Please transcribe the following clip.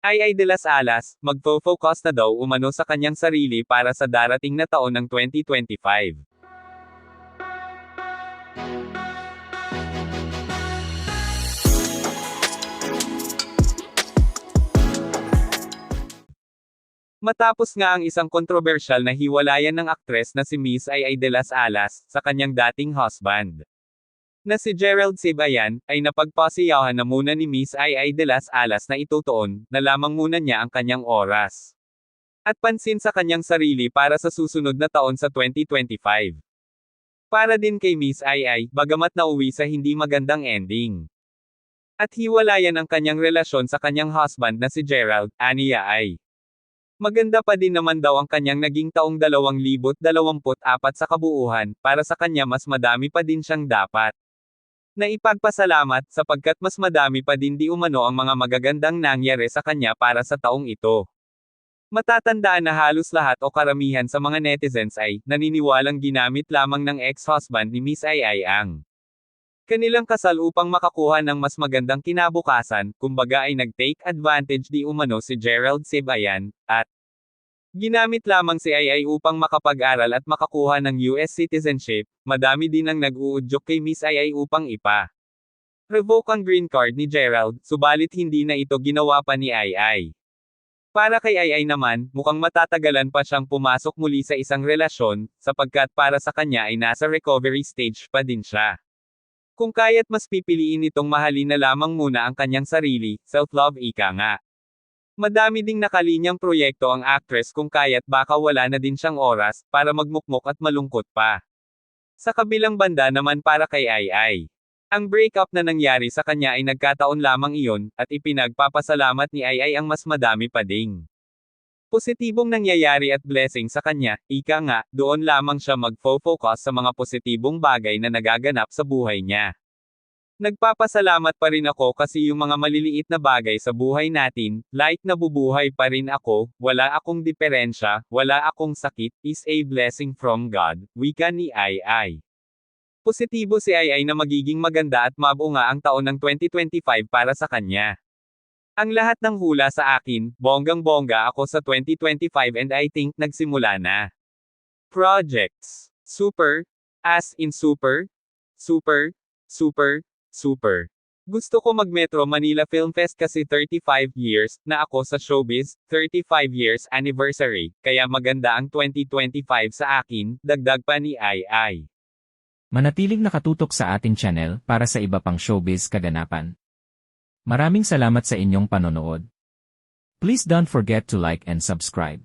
Ay ay de las Alas, magfo-focus na daw umano sa kanyang sarili para sa darating na taon ng 2025. Matapos nga ang isang kontrobersyal na hiwalayan ng aktres na si Miss Ay Ay de las Alas sa kanyang dating husband na si Gerald Sibayan, ay napagpasiyahan na muna ni Miss Ay de las Alas na itutuon, na lamang muna niya ang kanyang oras. At pansin sa kanyang sarili para sa susunod na taon sa 2025. Para din kay Miss Ay, bagamat nauwi sa hindi magandang ending. At hiwalayan ang kanyang relasyon sa kanyang husband na si Gerald, aniya ay. Maganda pa din naman daw ang kanyang naging taong 2024 sa kabuuhan, para sa kanya mas madami pa din siyang dapat na ipagpasalamat sapagkat mas madami pa din di umano ang mga magagandang nangyari sa kanya para sa taong ito. Matatandaan na halos lahat o karamihan sa mga netizens ay naniniwalang ginamit lamang ng ex-husband ni Miss Ay Ay ang kanilang kasal upang makakuha ng mas magandang kinabukasan, kumbaga ay nag-take advantage di umano si Gerald Sibayan, at Ginamit lamang si Ay upang makapag-aral at makakuha ng US citizenship, madami din ang nag-uudyok kay Miss Ay upang ipa. Revoke ang green card ni Gerald, subalit hindi na ito ginawa pa ni Ay Para kay Ay naman, mukhang matatagalan pa siyang pumasok muli sa isang relasyon, sapagkat para sa kanya ay nasa recovery stage pa din siya. Kung kaya't mas pipiliin itong mahalin na lamang muna ang kanyang sarili, self-love ika nga. Madami ding nakalinyang proyekto ang actress kung kaya't baka wala na din siyang oras, para magmukmok at malungkot pa. Sa kabilang banda naman para kay Ai Ai. Ang breakup na nangyari sa kanya ay nagkataon lamang iyon, at ipinagpapasalamat ni Ai Ai ang mas madami pa ding. Positibong nangyayari at blessing sa kanya, ika nga, doon lamang siya mag-focus sa mga positibong bagay na nagaganap sa buhay niya. Nagpapasalamat pa rin ako kasi yung mga maliliit na bagay sa buhay natin, like nabubuhay pa rin ako, wala akong diferensya, wala akong sakit, is a blessing from God, wika ni Ai Ai. Positibo si Ai Ai na magiging maganda at mabunga ang taon ng 2025 para sa kanya. Ang lahat ng hula sa akin, bonggang-bongga ako sa 2025 and I think nagsimula na. Projects. Super. As in super. Super. Super. Super. Gusto ko mag Metro Manila Film Fest kasi 35 years na ako sa showbiz, 35 years anniversary, kaya maganda ang 2025 sa akin, dagdag pa ni Ai. Manatiling nakatutok sa ating channel para sa iba pang showbiz kaganapan. Maraming salamat sa inyong panonood. Please don't forget to like and subscribe.